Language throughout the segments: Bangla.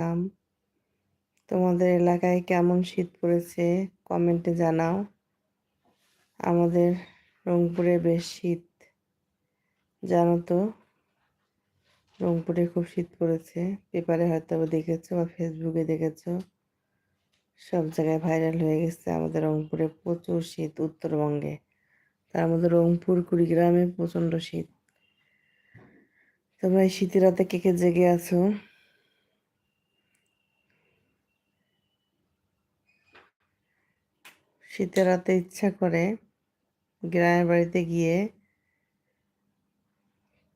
ওয়েলকাম তোমাদের এলাকায় কেমন শীত পড়েছে কমেন্টে জানাও। আমাদের রংপুরে বেশ শীত, জানো তো? রংপুরে খুব শীত পড়েছে। পেপারে হয়তো দেখেছ বা ফেসবুকে দেখেছ। সব জায়গায় ভাইরাল হয়ে গেছে। আমাদের রংপুরে প্রচুর শীত উত্তরবঙ্গে। তার মধ্যে রংপুর, কুড়িগ্রামে প্রচণ্ড শীত। তোমরা এই শীতের রাতে কে কে জেগে আছো? শীতের রাতে ইচ্ছা করে গ্রামের বাড়িতে গিয়ে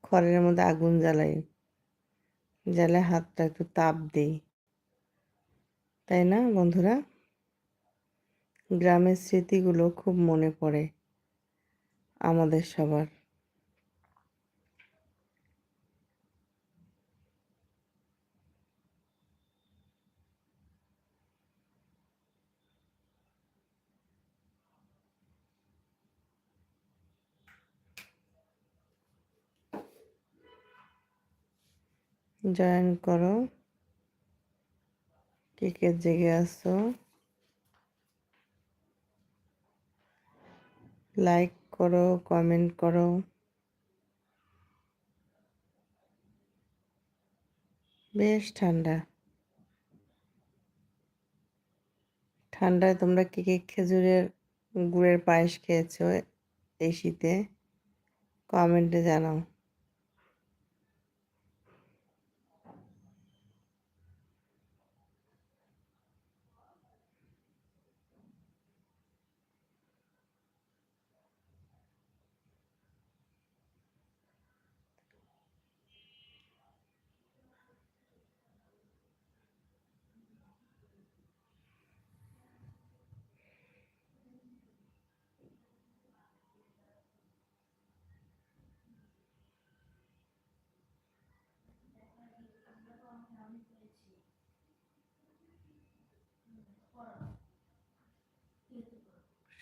খড়ের মধ্যে আগুন জ্বালাই। জ্বালে হাতটা একটু তাপ দিই। তাই না, বন্ধুরা? গ্রামের স্মৃতিগুলো খুব মনে পড়ে আমাদের সবার। জয়েন করো। কে কে জেগে আসো লাইক করো, কমেন্ট করো। বেশ, ঠান্ডা। ঠান্ডায় তোমরা কে কে খেজুরের গুড়ের পায়েস খেয়েছো এই শীতে কমেন্টে জানাও।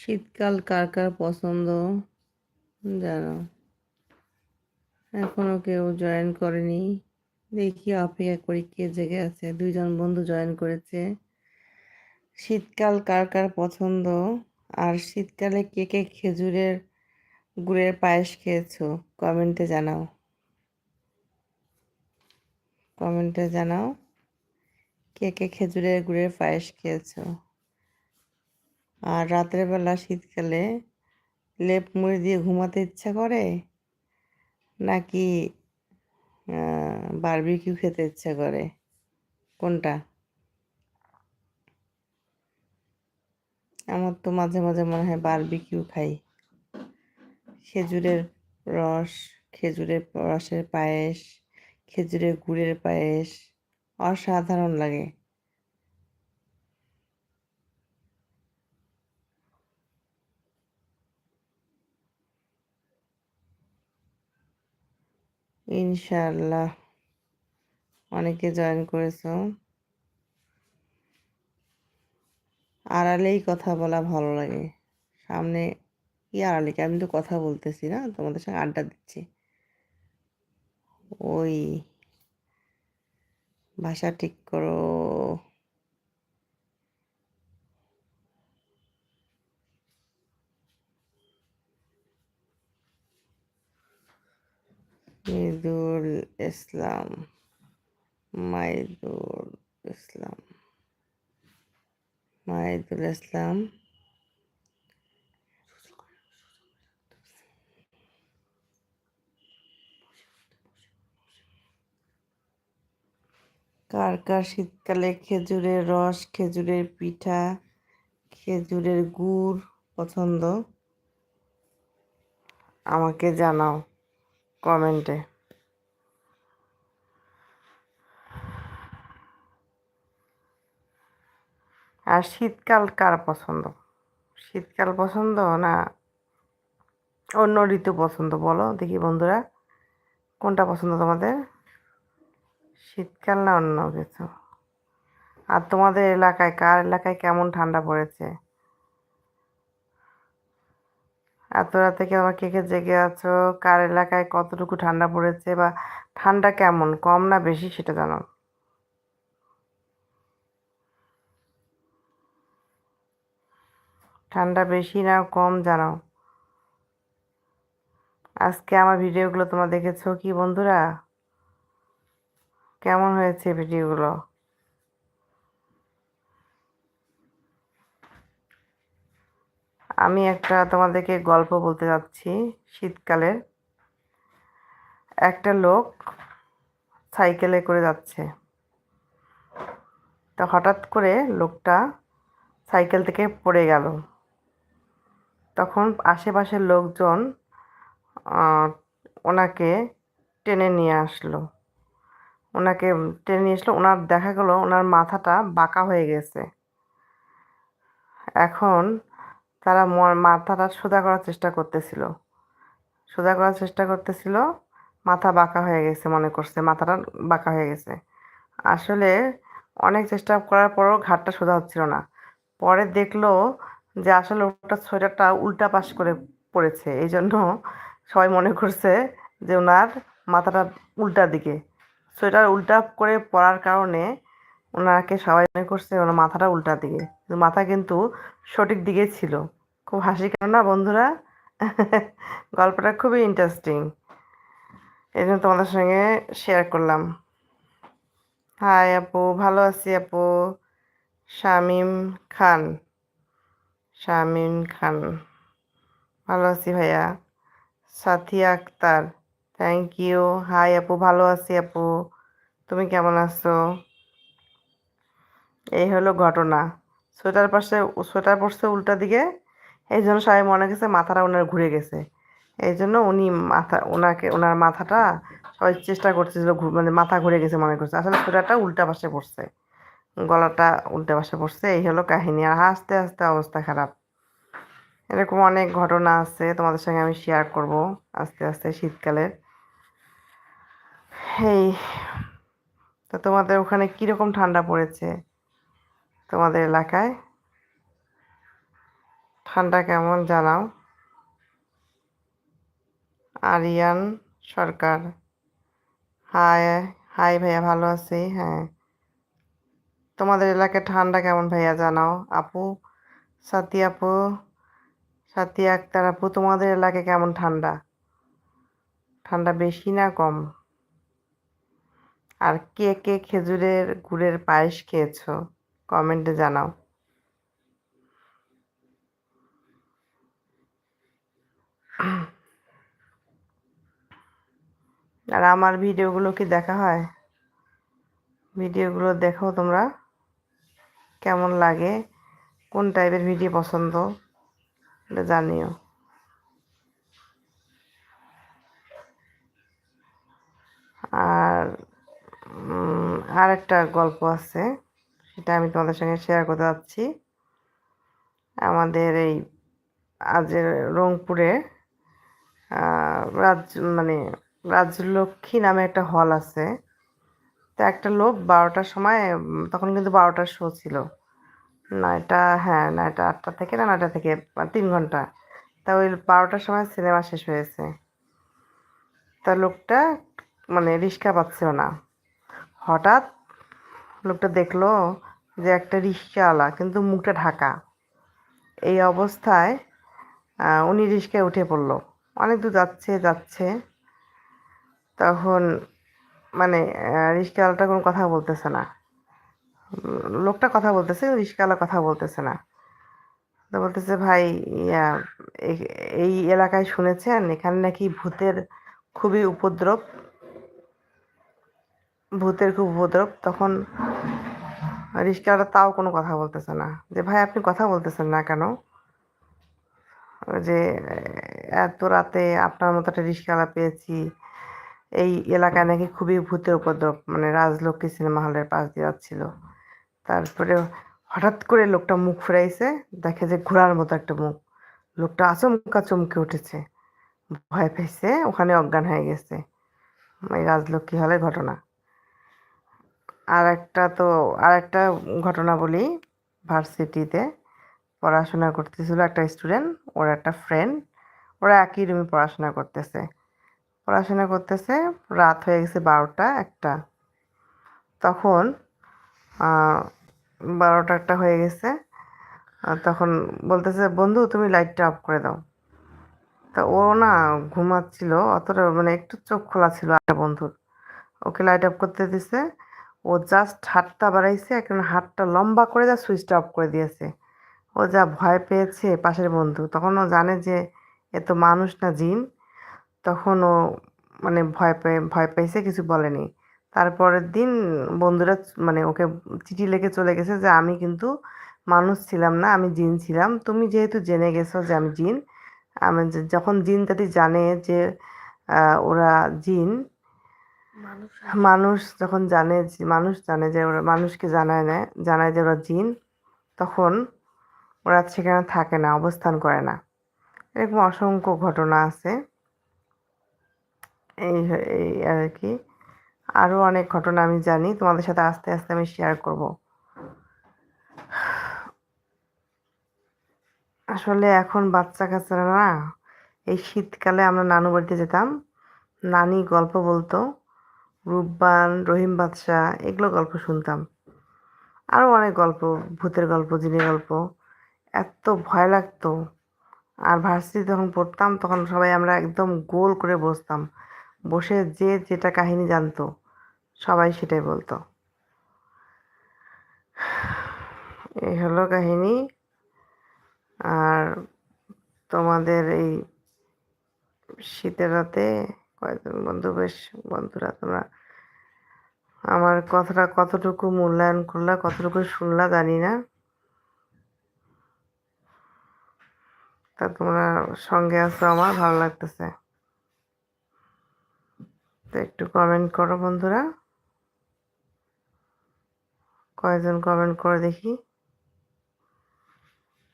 শীতকাল কার কার পছন্দ? জানো। এখনও কেউ জয়েন করেনি। দেখি অপেক্ষা করি কে জেগে আছে। দুইজন বন্ধু জয়েন করেছে। শীতকাল কার কার পছন্দ? আর শীতকালে কে কে খেজুরের গুড়ের পায়েস খেয়েছো? কমেন্টে জানাও। কমেন্টে জানাও। কে কে খেজুরের গুড়ের পায়েস খেয়েছো? আর রাতের বেলা শীতকালে লেপ মুড়ি দিয়ে ঘুমাতে ইচ্ছা করে? নাকি বারবিকিউ খেতে ইচ্ছা করে? কোনটা? আমার তো মাঝে মাঝে মনে হয় বারবিকিউ খাই। খেজুরের রস, খেজুরের রসের পায়েস, খেজুরের গুড়ের পায়েস, অসাধারণ লাগে। ইনশাল্লাহ অনেকে জয়েন করেছ। আড়ালেই কথা বলা ভালো লাগে। সামনে কি আড়ালে কি? আমি তো কথা বলতেছি না, তোমাদের সঙ্গে আড্ডা দিচ্ছি। ওই, ভাষা ঠিক করো। মিদুল ইসলাম মাইদুল ইসলাম মাইদুল ইসলাম কার কার শীতকালে খেজুরের রস, খেজুরের পিঠা, খেজুরের গুড় পছন্দ? আমাকে জানাও কমেন্টে। আর শীতকাল কার পছন্দ? শীতকাল পছন্দ না অন্য ঋতু পছন্দ? বলো দেখি বন্ধুরা, কোনটা পছন্দ তোমাদের? শীতকাল না অন্য কিছু? আর তোমাদের এলাকায়, কার এলাকায় কেমন ঠান্ডা পড়েছে? এত রাতে কি আবার কে কে জেগে আছো? কার এলাকায় কতটুকু ঠান্ডা পড়েছে বা ঠান্ডা কেমন, কম না বেশি সেটা জানো। ঠান্ডা বেশি না কম জানাও। আজকে আমার ভিডিওগুলো তোমরা দেখেছ কি বন্ধুরা? কেমন হয়েছে ভিডিওগুলো? আমি একটা তোমাদেরকে গল্প বলতে যাচ্ছি শীতকালের একটা লোক সাইকেলে করে যাচ্ছে। তা হঠাৎ করে লোকটা সাইকেল থেকে পড়ে গেল। তখন আশেপাশের লোকজন ওনাকে টেনে নিয়ে আসলো। ওনাকে টেনে নিয়ে আসলো, ওনার দেখা গেলো ওনার মাথাটা বাঁকা হয়ে গেছে। এখন তারা মাথাটা সোজা করার চেষ্টা করতেছিল। সোজা করার চেষ্টা করতেছিল, মাথা বাঁকা হয়ে গেছে মনে করছে, মাথাটা বাঁকা হয়ে গেছে। আসলে অনেক চেষ্টা করার পরও ঘাটটা সোজা হচ্ছিল না। পরে দেখল যে আসলে ওটা সোয়েটারটা উল্টা পাশ করে পড়েছে। এই জন্য সবাই মনে করছে যে ওনার মাথাটা উল্টা দিকে। সোয়েটার উল্টা করে পরার কারণে ওনাকে সবাই মনে করছে ওনার মাথাটা উল্টা দিকে। মাথা কিন্তু সঠিক দিকে ছিল। খুব হাসি কেন না বন্ধুরা? গল্পটা খুবই ইন্টারেস্টিং এই জন্য তোমাদের সঙ্গে শেয়ার করলাম। হাই আপু, ভালো আছি আপু। শামিম খান। শামিম খান। ভালো আছি ভাইয়া। Sathiya Akter thank you hi আপু, ভালো আছি আপু। তুমি কেমন আছো? এই হলো ঘটনা। সোয়েটার পাশে, সোয়েটার পরছে উল্টা দিকে। এই জন্য সবাই মনে গেছে মাথাটা ওনার ঘুরে গেছে। এই জন্য উনি মাথা, ওনাকে, ওনার মাথাটা সবাই চেষ্টা করতেছিল মানে মাথা ঘুরে গেছে মনে করছে। আসলে সোয়েটারটা উল্টা পাশে পড়ছে গলাটা উল্টে পাশে পড়ছে, এই হলো কাহিনী। আর হাসতে হাসতে অবস্থা খারাপ। এরকম অনেক ঘটনা আছে, তোমাদের সঙ্গে আমি শেয়ার করব আস্তে আস্তে শীতকালের এই, তো তোমাদের ওখানে কীরকম ঠান্ডা পড়েছে তোমাদের এলাকায়? ঠান্ডা কেমন জানাও। আরিয়ান সরকার। হাই হাই ভাইয়া ভালো আছি? হ্যাঁ। তোমাদের এলাকায় ঠান্ডা কেমন ভাইয়া জানাও? আপু, সাথী আপু, সাথী আক্তার আপু, তোমাদের এলাকায় কেমন ঠান্ডা? ঠান্ডা বেশি না কম? আর কে কে খেজুরের গুড়ের পায়েস খেয়েছো? কমেন্টে জানাও। আর আমার ভিডিওগুলো কি দেখা হয়? ভিডিওগুলো দেখো তোমরা। কেমন লাগে, কোন টাইপের ভিডিও পছন্দ, এটা জানিও। আর আর একটা গল্প আছে, সেটা আমি তোমাদের সঙ্গে শেয়ার করতে যাচ্ছি। আমাদের এই আজের রংপুরে রাজ মানে রাজলক্ষ্মী নামে একটা হল আছে। তো একটা লোক বারোটার সময় তখন কিন্তু বারোটার শো ছিল। নয়টা হ্যাঁ নয়টা আটটা থেকে না, নয়টা থেকে মানে তিন ঘণ্টা। তা ওই বারোটার সময় সিনেমা শেষ হয়েছে। তা লোকটা মানে রিক্সা পাচ্ছিল না। হঠাৎ লোকটা দেখল যে একটা রিক্সাওয়ালা, কিন্তু মুখটা ঢাকা। এই অবস্থায় উনি রিক্সায় উঠে পড়ল। অনেক দূর যাচ্ছে যাচ্ছে। তখন মানে রিক্সাওয়ালাটা কোনো কথা বলতেছে না। লোকটা কথা বলতেছে রিক্সাওয়ালা কথা বলতেছে না। তো বলতেছে, ভাই এই- এই এলাকায় শুনেছেন? এখানে নাকি ভূতের খুবই উপদ্রব। ভূতের খুব উপদ্রব। তখন রিক্সাওয়ালা তাও কোনো কথা বলতেছে না। যে, ভাই, আপনি কথা বলতেছেন না কেন? যে, এত রাতে আপনার মতো একটা রিক্সাওয়ালা পেয়েছি। এই এলাকায় নাকি খুবই ভূতের উপদ্রব মানে রাজলক্ষ্মী সিনেমা হলের পাশ দিয়ে যাচ্ছিল। তারপরে হঠাৎ করে লোকটা মুখ ফিরাইছে, দেখে যে ঘোড়ার মতো একটা মুখ। লোকটা আচমকা চমকে উঠেছে, ভয় পেয়েছে, ওখানে অজ্ঞান হয়ে গেছে। এই রাজলক্ষ্মী হলের ঘটনা। আর একটা তো আর একটা ঘটনা বলি, ভার্সিটিতে পড়াশোনা করতেছিল একটা স্টুডেন্ট, ওর একটা ফ্রেন্ড, ওরা একই রুমে পড়াশোনা করতেছে। পড়াশোনা করতেছে, রাত হয়ে গেছে বারোটা, একটা। তখন বারোটা একটা হয়ে গেছে। তখন বলতেছে, বন্ধু, তুমি লাইটটা অফ করে দাও। তা ও না ঘুমাচ্ছিল, অতটা মানে একটু চোখ খোলা ছিল একটা বন্ধুর। ওকে লাইট অফ করতে দিছে। ও জাস্ট হাতটা বাড়াইছে, এখন হাতটা লম্বা করে যা সুইচটা অফ করে দিয়েছে। ও যা ভয় পেয়েছে পাশের বন্ধু। তখন ও জানে যে, এ তো মানুষ না জিন। তখন ও মানে ভয় পেয়ে ভয় পেয়েছে কিছু বলেনি। তারপরের দিন বন্ধুরা মানে ওকে চিঠি লিখে চলে গেছে যে আমি কিন্তু মানুষ ছিলাম না আমি জিন ছিলাম। তুমি যেহেতু জেনে গেছো যে আমি জিন আমি যখন জিন জাতি জানে যে ওরা জিন মানুষ যখন জানে মানুষ জানে যে ওরা মানুষকে জানায় না জানায় যে ওরা জিন তখন ওরা সেখানে থাকে না অবস্থান করে না। এরকম অসংখ্য ঘটনা আছে। এই এই আর কি আরও অনেক ঘটনা আমি জানি, তোমাদের সাথে আস্তে আস্তে আমি শেয়ার করব। আসলে এখন বাচ্চা কাচ্চারা না, এই শীতকালে আমরা নানু বাড়িতে যেতাম। নানি গল্প বলতো, রূপবান, রহিম বাদশাহ, এগুলো গল্প শুনতাম। আরও অনেক গল্প, ভূতের গল্প, জিনের গল্প। এত ভয় লাগতো। আর ভার্সিটি যখন পড়তাম, তখন সবাই আমরা একদম গোল করে বসতাম। বসে যে যেটা কাহিনী জানতো, সবাই সেটাই বলতো। এই হলো কাহিনী। আর তোমাদের এই শীতের রাতে কয়েকজন বন্ধু, বেশ বন্ধুরা তোমরা, আমার কথাটা কতটুকু মূল্যায়ন করলা, কতটুকু শুনলা জানি না। তা তোমরা সঙ্গে আছো আমার, ভালো লাগতেছে। তো একটু কমেন্ট করো বন্ধুরা। কয়েকজন কমেন্ট করে দেখি।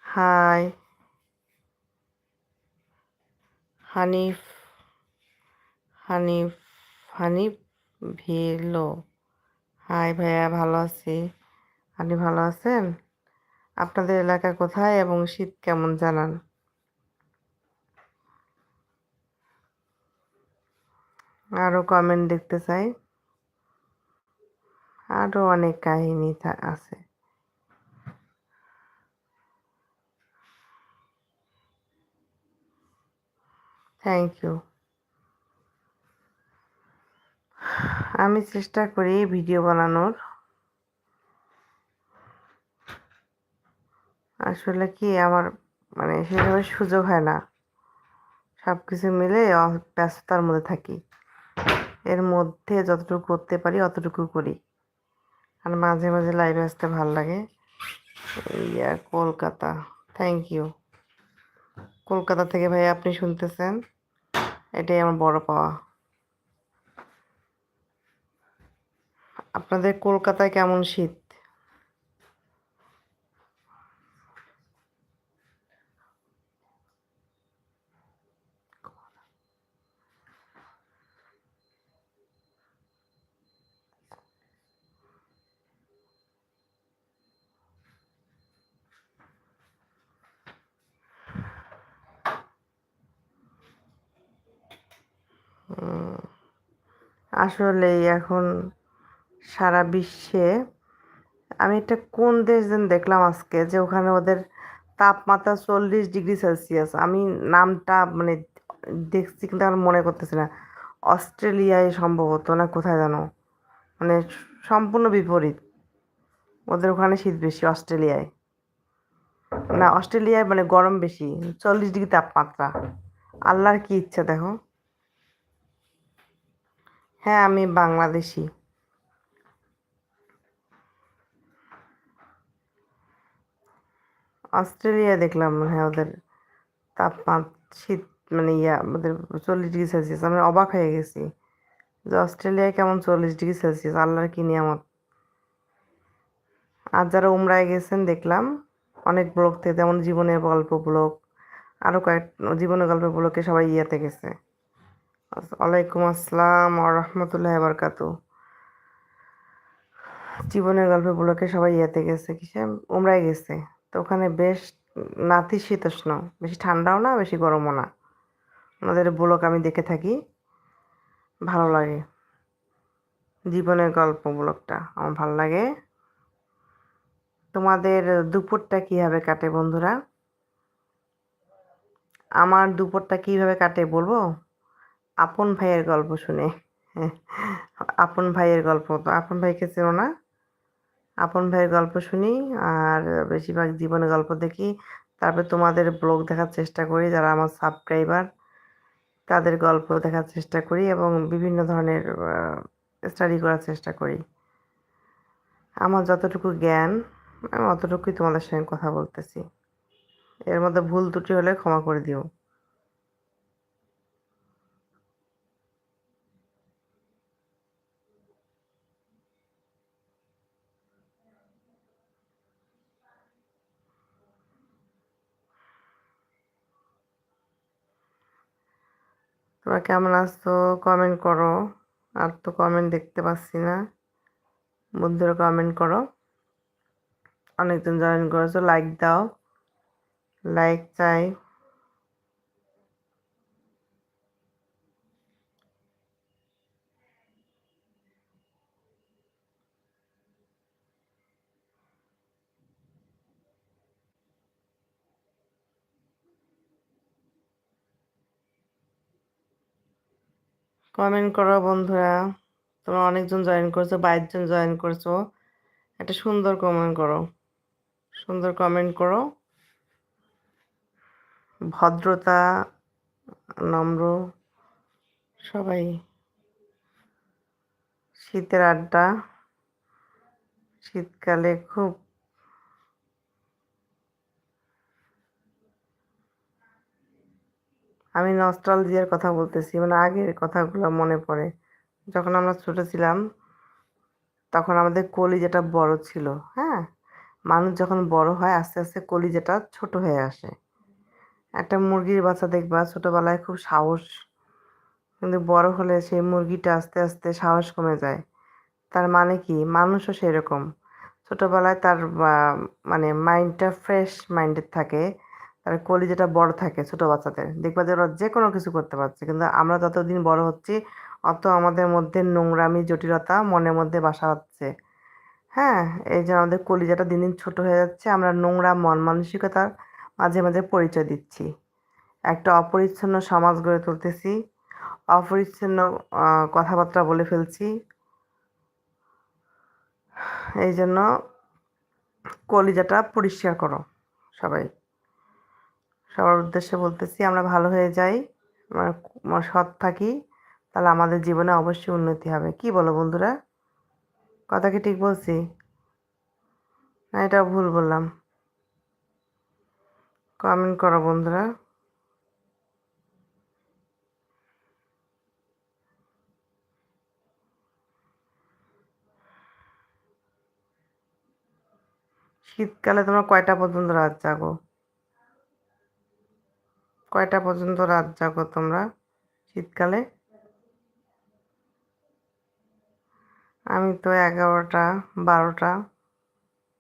হাই হানিফ হানিফ হানিফ ভিলো। হাই ভাইয়া, ভালো আছি। আপনি ভালো আছেন? আপনাদের এলাকা কোথায় এবং শীত কেমন জানান? আরও কমেন্ট দেখতে চাই। আরও অনেক কাহিনী আছে। থ্যাংক ইউ আমি চেষ্টা করি ভিডিও বানানোর। আসলে কি আমার মানে সেভাবে সুযোগ হয় না। সব কিছু মিলে ব্যস্ততার মধ্যে থাকি। এর মধ্যে যতটুকু করতে পারি অতটুকু করি। আর মাঝে মাঝে লাইভে আসতে ভালো লাগে। Yeah, Kolkata. Thank you Kolkata থেকে ভাই আপনি শুনতেছেন? এটাই আমার বড় পাওয়া। আপনাদের কলকাতায় কেমন শীত? আসলেই এখন সারা বিশ্বে, আমি একটা কোন দেশ যেন দেখলাম আজকে যে ওখানে ওদের তাপমাত্রা চল্লিশ ডিগ্রি সেলসিয়াস। আমি নামটা মানে দেখছি কিন্তু আমার মনে করতেছি না। অস্ট্রেলিয়ায় সম্ভবত না কোথায় জানো মানে সম্পূর্ণ বিপরীত। ওদের ওখানে শীত বেশি অস্ট্রেলিয়ায়। না, অস্ট্রেলিয়ায় মানে গরম বেশি, চল্লিশ ডিগ্রি তাপমাত্রা। আল্লাহর কি ইচ্ছা দেখো। হ্যাঁ আমি বাংলাদেশি। অস্ট্রেলিয়া দেখলাম হ্যাঁ ওদের তাপমাত্রা শীত মানে ইয়া, ওদের চল্লিশ ডিগ্রি সেলসিয়াস। আমি অবাক হয়ে গেছি যে অস্ট্রেলিয়ায় কেমন চল্লিশ ডিগ্রি সেলসিয়াস, আল্লাহর কি নিয়ামত। আর যারা উমরায় গেছেন, দেখলাম অনেক ব্লগ থেকে, যেমন জীবনের গল্প ব্লগ আরও কয়েক, জীবনের গল্পের ব্লগে সবাই ইয়াতে গেছে। ওয়ালাইকুম আসসালাম রহমতুল্লাহ বারকাতু। জীবনের গল্পের ব্লকে সবাই ইয়াতে গেছে, কিসে? উমরায় গেছে। তো ওখানে বেশ নাতিশীতোষ্ণ বেশি ঠান্ডাও না, বেশি গরমও না। ওনাদের ব্লক আমি দেখে থাকি। ভালো লাগে। জীবনের গল্প ব্লকটা আমার ভালো লাগে। তোমাদের দুপুরটা কীভাবে কাটে বন্ধুরা? আমার দুপুরটা কীভাবে কাটে বলব? আপন ভাইয়ের গল্প শুনে। আপন ভাইয়ের গল্প। তো আপন ভাইকে চেনো না? আপন ভাইয়ের গল্প শুনি আর বেশিরভাগ জীবনের গল্প দেখি। তারপরে তোমাদের ব্লগ দেখার চেষ্টা করি, যারা আমার সাবস্ক্রাইবার তাদের গল্প দেখার চেষ্টা করি এবং বিভিন্ন ধরনের স্টাডি করার চেষ্টা করি। আমার যতটুকু জ্ঞান, আমি অতটুকুই তোমাদের সঙ্গে কথা বলতেছি। এর মধ্যে ভুল ত্রুটি হলে ক্ষমা করে দিও। তোমরা কেমন আসছো কমেন্ট করো। আর তো কমেন্ট দেখতে পাচ্ছি না। বন্ধুরা কমেন্ট করো। অনেকজন জয়েন করেছ লাইক দাও। লাইক চাই। কমেন্ট করো বন্ধুরা। তোমরা অনেকজন জয়েন করছ বাইশ জন জয়েন করছ। একটা সুন্দর কমেন্ট করো। সুন্দর কমেন্ট করো। ভদ্রতা, নম্র, সবাই। শীতের আড্ডা। শীতকালে খুব আমি নস্টালজিয়ার কথা বলতেছি মানে আগের কথাগুলো মনে পড়ে। যখন আমরা ছোট ছিলাম, তখন আমাদের কলিজাটা বড় ছিল হ্যাঁ? মানুষ যখন বড় হয়, আস্তে আস্তে কলিজাটা ছোট হয়ে আসে। একটা মুরগির বাচ্চা দেখবা, ছোটোবেলায় খুব সাহস, কিন্তু বড় হলে সেই মুরগিটা আস্তে আস্তে সাহস কমে যায়। তার মানে কি? মানুষও সেরকম। ছোটোবেলায় তার মানে মাইন্ডটা ফ্রেশ মাইন্ডের থাকে। তার কলিজাটা বড় থাকে ছোট বাচ্চাদের, দেখবা যে ওরা যে কোনো কিছু করতে পারছে। কিন্তু আমরা যতদিন বড় হচ্ছি, অত আমাদের মধ্যে নোংরামি, জটিলতা মনের মধ্যে বাসা হচ্ছে হ্যাঁ এই যে আমাদের কলিজাটা দিন দিন ছোট হয়ে যাচ্ছে, আমরা নোংরা মন মানসিকতার মাঝে মাঝে পরিচয় দিচ্ছি। একটা অপরিচ্ছন্ন সমাজ গড়ে তুলতেছি, অপরিচ্ছন্ন কথাবার্তা বলে ফেলছি। এই জন্য কলিজাটা পরিষ্কার করো সবাই। সবার উদ্দেশ্যে বলতেছি, আমরা ভালো হয়ে যাই সৎ থাকি, তাহলে আমাদের জীবনে অবশ্যই উন্নতি হবে। কি বলো বন্ধুরা? কথা কি ঠিক বলছি? না এটা ভুল বললাম। কমেন্ট করো বন্ধুরা। শীতকালে তোমরা কয়টা পর্যন্ত রাত জাগো? কয়টা পর্যন্ত রাত জাগো তোমরা শীতকালে? আমি তো এগারোটা, বারোটা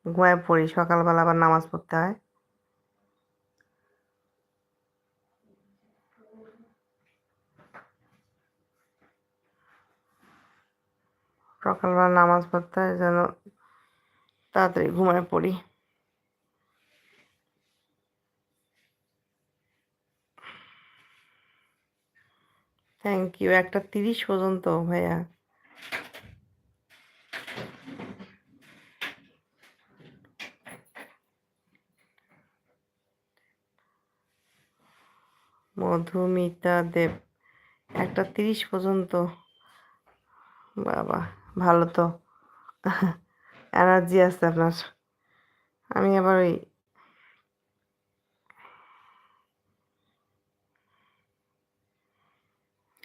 ঘুমায় পড়ি, সকালবেলা আবার নামাজ পড়তে হয়। সকালবেলা নামাজ পড়তে হয় যেন তাড়াতাড়ি ঘুমায় পড়ি। থ্যাংক ইউ একটা তিরিশ পর্যন্ত, ভাইয়া। মধুমিতা দেব, একটা তিরিশ পর্যন্ত। বাবা, ভালো তো। এনার্জি আছে আপনার। আমি আবার ওই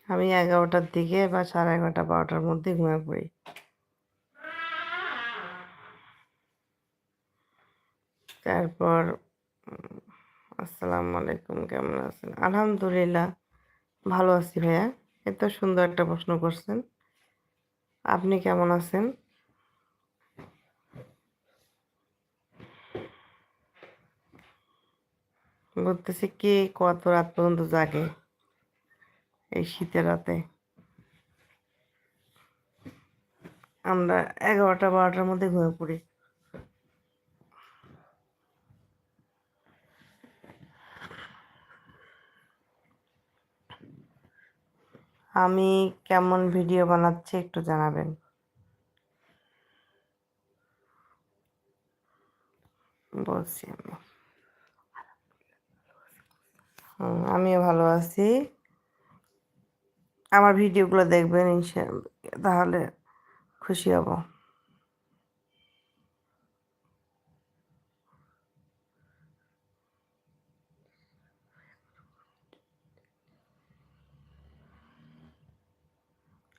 আমি এগারোটার দিকে বা সাড়ে এগারোটা, বারোটার মধ্যে ঘুমিয়ে পড়ি। তারপর আসসালামু আলাইকুম, কেমন আছেন? আলহামদুলিল্লাহ, ভালো আছি ভাইয়া। এত সুন্দর একটা প্রশ্ন করছেন। আপনি কেমন আছেন? বলতেছি কে, কত রাত পর্যন্ত জাগে? এই শীতের রাতে। আমরা এগারোটা, বারোটার মধ্যে ঘুমিয়ে পড়ি। আমি কেমন ভিডিও বানাচ্ছি একটু জানাবেন। বলছি আমি। আমিও ভালো আছি। আমার ভিডিওগুলো দেখবেন তাহলে খুশি হব।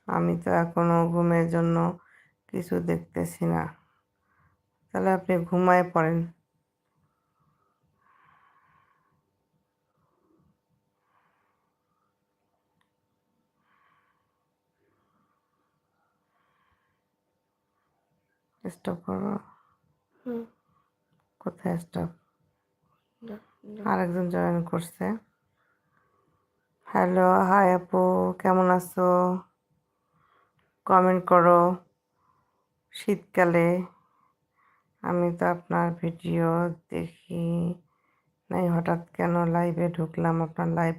আমি তো এখনও ঘুমের জন্য কিছু দেখতেছি না। তাহলে আপনি ঘুমায় পড়েন। স্টপ করো। কোথায় স্টপ। আরেকজন জয়েন করছে। হ্যালো হাই আপু কেমন আছো? কমেন্ট করো। শীতকালে আমি তো আপনার ভিডিও দেখি নাই। হঠাৎ কেন লাইভে ঢুকলাম? আপনার লাইভ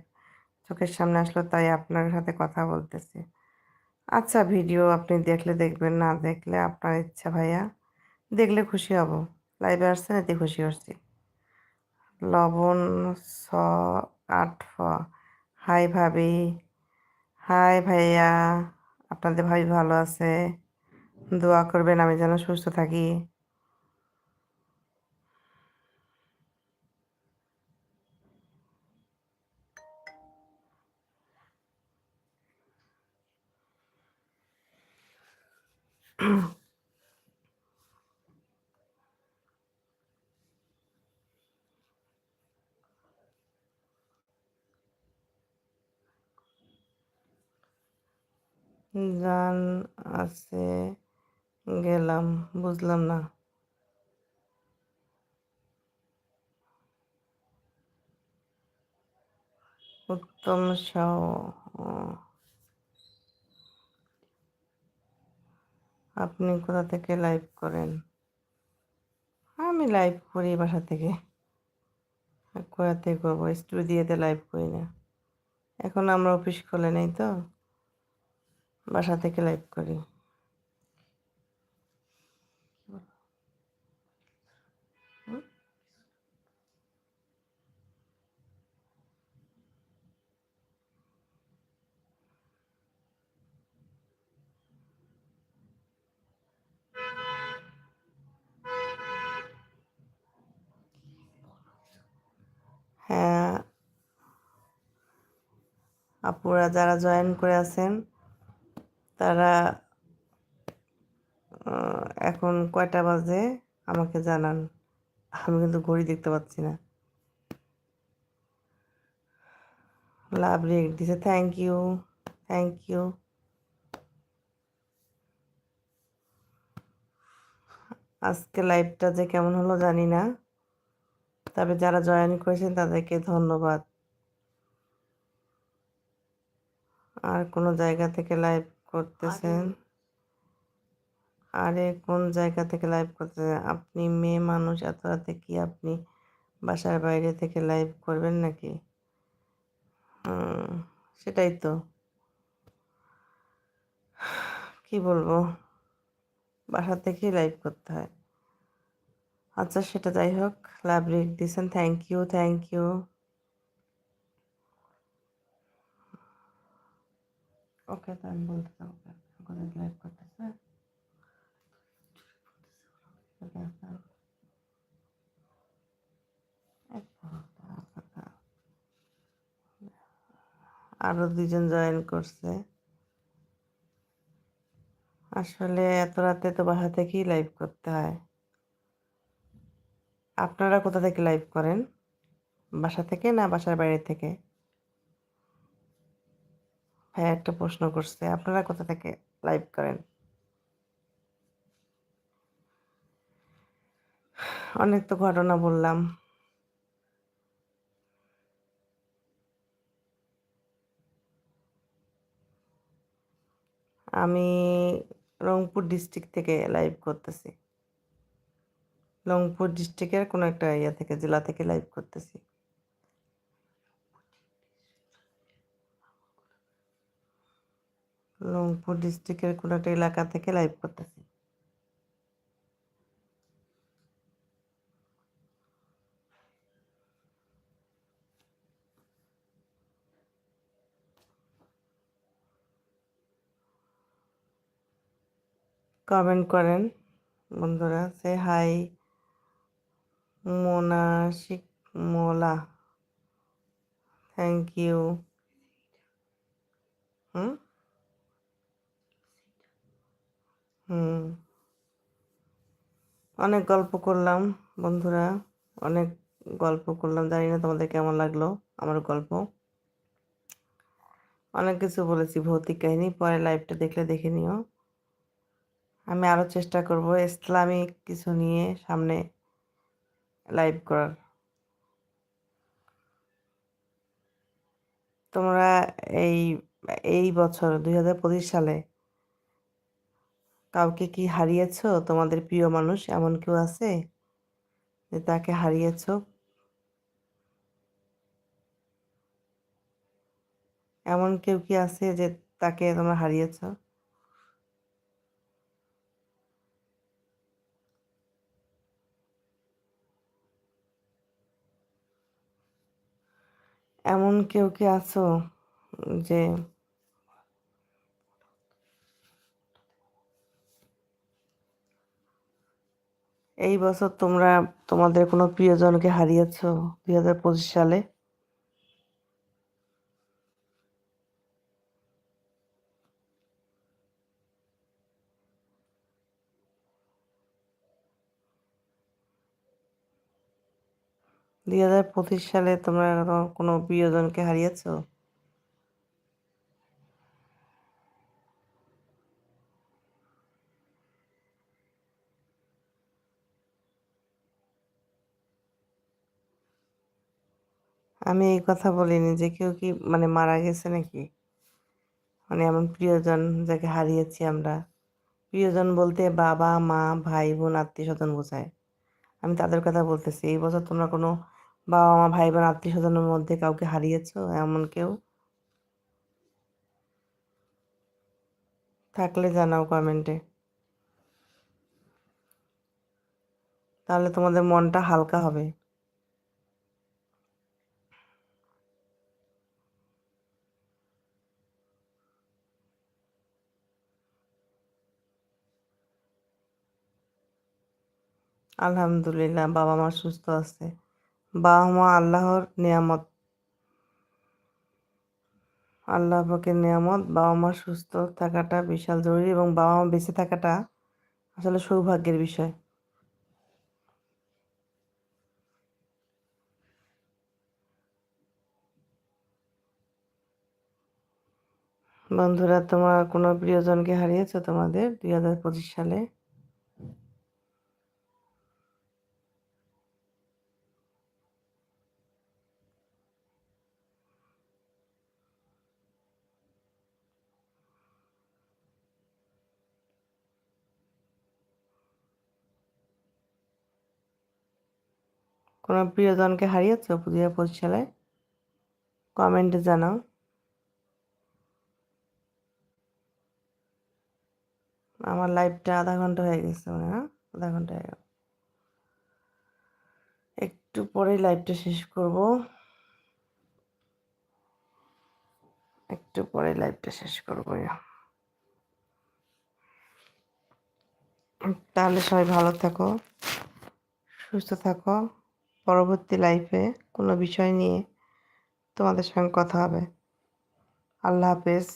চোখের সামনে আসলো তাই আপনার সাথে কথা বলতেছি। আচ্ছা ভিডিও আপনি দেখলে দেখবেন, না দেখলে আপনার ইচ্ছা ভাইয়া। দেখলে খুশি হব। লাইভে আসছেন, এতে খুশি হচ্ছি। লবণ স আট ফ। হাই ভাবি। হাই ভাইয়া। আপনাদের ভাবি ভালো আছে। দোয়া করবেন, আমি যেন সুস্থ থাকি। গান আছে, গেলাম, বুঝলাম না। উত্তম সাহ আপনি কোথা থেকে লাইভ করেন? আমি লাইভ করি বাসা থেকে। কোথা থেকে করব? স্টুডিওতে লাইভ করি না। এখন আমরা অফিস খোলে নেই তো। বাসা থেকে লাইভ করি? হ্যাঁ আপুরা যারা জয়েন করে আছেন তারা এখন কয়টা বাজে? আমাকে জানান। আমি কিন্তু ঘড়ি দেখতে পাচ্ছি না। লাভ রেক দিছে। থ্যাংক ইউ থ্যাংক ইউ আজকে লাইভটা যে কেমন হলো জানি না। তবে যারা জয়েন করেছেন তাদেরকে ধন্যবাদ। আর কোনো জায়গা থেকে লাইভ করতেছেন? আরে কোন জায়গা থেকে লাইভ করতেছেন? আপনি মেয়ে মানুষ এত রাতে কি আপনি বাসার বাইরে থেকে লাইভ করবেন নাকি? সেটাই তো। কি বলব? বাসা থেকেই লাইভ করতে হয়। আচ্ছা সেটা যাই হোক। লাভ রেক দিয়েছেন। Thank you thank you okay, তো আমি বলতে চাবো কোথায় লাইভ করতেছে। ওকে। আরও দুজন জয়েন করছে। আসলে এত রাতে তো বাসা থেকেই লাইভ করতে হয়। আপনারা কোথা থেকে লাইভ করেন? বাসা থেকে না বাসার বাইরে থেকে? ভাই একটা প্রশ্ন করছে। আপনারা কোথা থেকে লাইভ করেন? অনেক তো ঘটনা বললাম। আমি রংপুর ডিস্ট্রিক্ট থেকে লাইভ করতেছি। রংপুর ডিস্ট্রিক্টের কোনো একটা ইয়া থেকে, জেলা থেকে লাইভ করতেছি। রংপুর ডিস্ট্রিক্টের কোনো একটা এলাকা থেকে লাইভ করতেছি। কমেন্ট করেন, বন্ধুরা সে hi Monashik Molla thank you হুম? হুম। অনেক গল্প করলাম, বন্ধুরা। অনেক গল্প করলাম। জানি না তোমাদের কেমন লাগল আমার গল্প। অনেক কিছু বলেছি, ভৌতিক কাহিনী। পরে লাইভটা দেখলে দেখে নিও। আমি আরও চেষ্টা করব ইসলামিক কিছু নিয়ে সামনে লাইভ করার। তোমরা এই এই বছর দুই হাজার পঁচিশ সালে কাউকে কি হারিয়েছো? তোমাদের প্রিয় মানুষ এমন কেউ আছে যে তাকে হারিয়েছো? এমন কেউ কি আছে যে তাকে তোমরা হারিয়েছো? এমন কেউ কি আছো যে এই বছর তোমরা তোমাদের কোনো প্রিয়জনকে হারিয়েছো দুই হাজার পঁচিশ সালে? দুই হাজার পঁচিশ সালে তোমরা কোনো প্রিয়জনকে হারিয়েছো? আমি এই কথা বলিনি যে কেউ কি মানে মারা গেছে নাকি? মানে এমন প্রিয়জন যাকে হারিয়েছি আমরা। প্রিয়জন বলতে বাবা, মা, ভাই, বোন, আত্মীয় স্বজন বোঝায়। আমি তাদের কথা বলতেছি। এই বছর তোমরা কোনো বাবা, মা, ভাই, বোন, আত্মীয় স্বজনের মধ্যে কাউকে হারিয়েছো? এমন কেউ? থাকলে জানাও কমেন্টে। তাহলে তোমাদের মনটা হালকা হবে। আলহামদুলিল্লাহ, বাবা মা সুস্থ আছে। বাবা মা আল্লাহর নিয়ামত। আল্লাহ পাকের নিয়ামত, বাবা মা সুস্থ থাকাটা বিশাল জরুরি এবং বাবা মা বেঁচে থাকাটা আসলে সৌভাগ্যের বিষয়। বন্ধুরা, তোমার কোনো প্রিয়জনকে হারিয়েছো তোমাদের দুই হাজার পঁচিশ সালে? কোনো প্রিয়জনকে হারিয়েছো দুই হাজার কমেন্টে জানাও। আমার লাইভটা আধা ঘণ্টা হয়ে গেছে মনে হয় আধা ঘণ্টা হয়ে গেল। একটু পরেই লাইভটা শেষ করব। একটু পরে লাইভটা শেষ করব তাহলে সবাই ভালো থাকো, সুস্থ থাকো। পরবর্তী লাইফে কোনো বিষয় নিয়ে তোমাদের সঙ্গে কথা হবে। আল্লাহ হাফেজ।